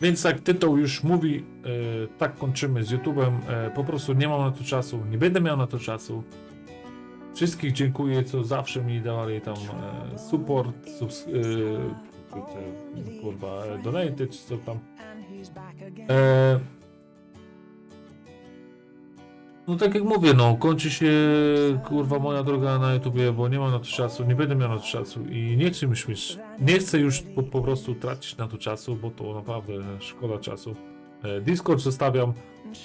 Więc jak tytuł już mówi, e, tak kończymy z YouTube'em. E, po prostu nie mam na to czasu, nie będę miał na to czasu. Wszystkich dziękuję, co zawsze mi dawali tam e, support, subs, kurwa, donate, czy co tam. No tak jak mówię, no kończy się kurwa moja droga na YouTubie, bo nie mam na to czasu, nie będę miał na to czasu i nie chcę już mieć, nie chcę już po, po prostu tracić na to czasu, bo to naprawdę szkoda czasu. E, Discord zostawiam,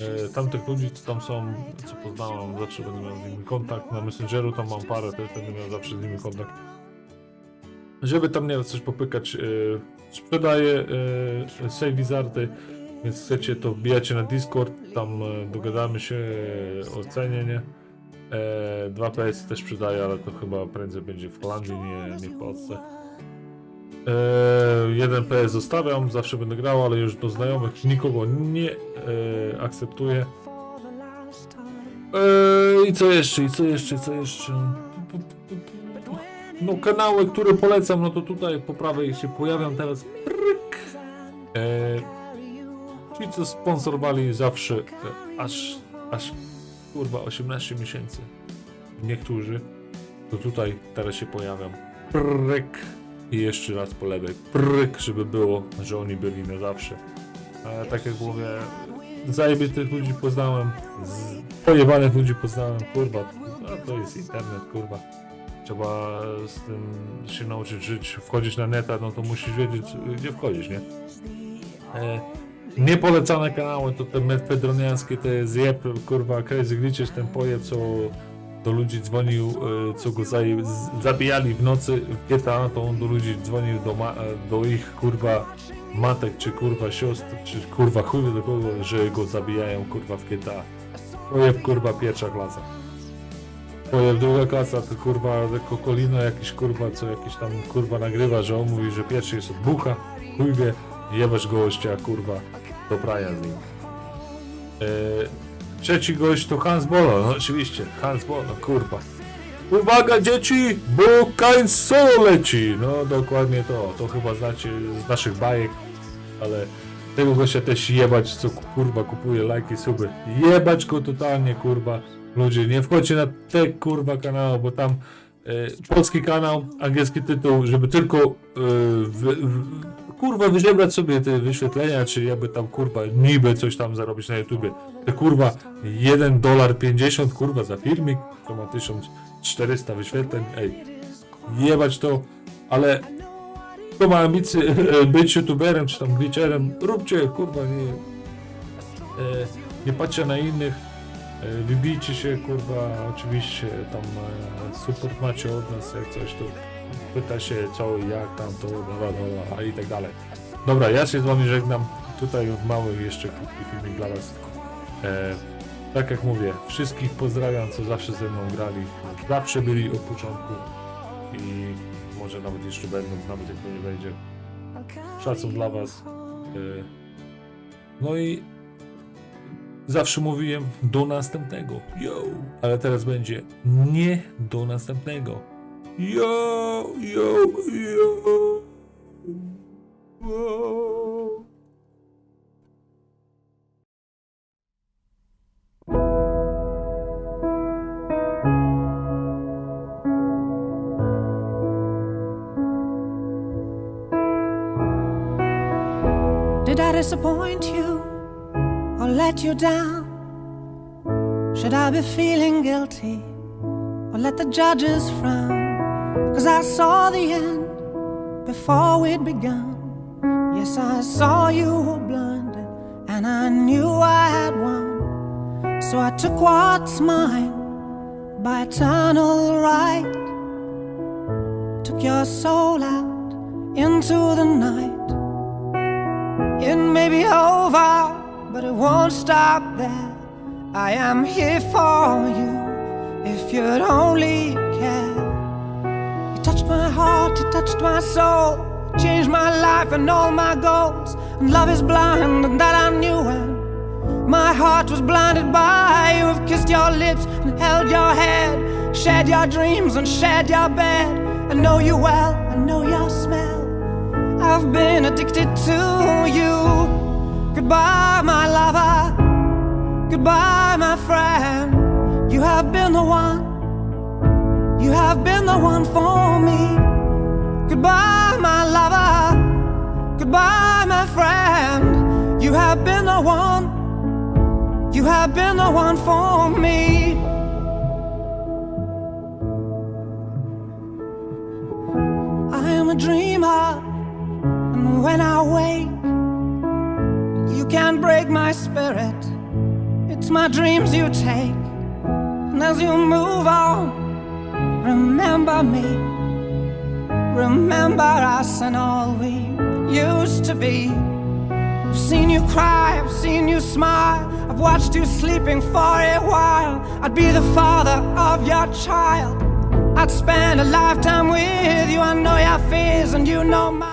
e, tamtych ludzi, co tam są, co poznałam, zawsze będę miał z nimi kontakt, na Messengeru tam mam parę, też będę miał zawsze z nimi kontakt. Żeby tam nie coś popykać, e, sprzedaję e, save Wizardy, więc chcecie to wbijacie na Discord, tam e, dogadamy się e, o cenie, nie? E, 2 PS też sprzedaję, ale to chyba prędzej będzie w Holandii, nie, nie w Polsce. E, jeden PS zostawiam, zawsze będę grał, ale już do znajomych nikogo nie e, akceptuję. E, I co jeszcze, i co jeszcze, i co jeszcze? No kanały, które polecam, no to tutaj po prawej się pojawią teraz. Pryk. E, ci co sponsorowali zawsze e, aż, aż kurwa 18 miesięcy. Niektórzy. To tutaj teraz się pojawiam. Pryk. I jeszcze raz po lewej. Pryk, żeby było, że oni byli na zawsze. Ale tak jak mówię, zajebitych ludzi poznałem, z pojebanych ludzi poznałem, kurwa, a to jest internet, kurwa. Trzeba z tym się nauczyć żyć, wchodzić na neta, no to musisz wiedzieć, gdzie wchodzisz, nie? E, niepolecane kanały to te medfedroniańskie, te zjeb, kurwa, Crazy Glitches, ten pojeb, co do ludzi dzwonił, e, co go zabijali w nocy w GTA, to on do ludzi dzwonił, do, ma, do ich, kurwa, matek, czy kurwa siostr, czy kurwa chuj do kogo, że go zabijają, kurwa, w GTA. Pojeb, kurwa, pierwsza klasa. Pojeb druga klasa, to kurwa kokolino jakiś kurwa, co jakiś tam kurwa nagrywa, że on mówi, że pierwszy jest od bucha, chuj wie, jebać gościa kurwa do praja z nim. E, trzeci gość to Hans Bolo, no oczywiście, Hans Bolo, kurwa. Uwaga dzieci, bo Kain Solo leci! No dokładnie to, to chyba znacie z naszych bajek, ale tego gościa też jebać, co kurwa kupuje lajki, suby. Jebać go totalnie, kurwa. Ludzie, nie wchodźcie na te kurwa kanały, bo tam polski kanał, angielski tytuł, żeby tylko e, wy, w, kurwa wyżebrać sobie te wyświetlenia, czy jakby tam kurwa niby coś tam zarobić na YouTubie. Te kurwa 1 dolar 50 kurwa za filmik, to ma 1400 wyświetleń, ej. Jebać to, ale kto ma ambicje być youtuberem, czy tam glitcherem, róbcie, kurwa, nie, e, nie patrzcie na innych, wybijcie się, kurwa, oczywiście, tam e, support macie od nas, jak coś, to pyta się co i jak tam, to, dobra, dobra, a i tak dalej. Dobra, ja się z wami żegnam, tutaj mały jeszcze krótki filmik dla was. E, tak jak mówię, wszystkich pozdrawiam, co zawsze ze mną grali, zawsze byli od początku i może nawet jeszcze będą, nawet jak to nie będzie. Szacun dla was. E, No i zawsze mówiłem do następnego. Yo! Ale teraz będzie nie do następnego. Yo, yo, yo. Did I disappoint you let you down? Should I be feeling guilty or let the judges frown? Cause I saw the end before we'd begun. Yes, I saw you were blinded and I knew I had won. So I took what's mine by eternal right. Took your soul out into the night. But it won't stop there. I am here for you if you'd only care. You touched my heart, you touched my soul, changed my life and all my goals. And love is blind, and that I knew when my heart was blinded by you. Have kissed your lips and held your head, shared your dreams and shared your bed. I know you well, I know your smell. I've been addicted to you. Goodbye, my lover. Goodbye, my friend. You have been the one. You have been the one for me. Goodbye, my lover. Goodbye, my friend. You have been the one. You have been the one for me. I am a dreamer, and when I wake, you can't break my spirit. It's my dreams you take, and as you move on, remember me. Remember us and all we used to be. I've seen you cry, I've seen you smile, I've watched you sleeping for a while. I'd be the father of your child. I'd spend a lifetime with you. I know your fears and you know mine.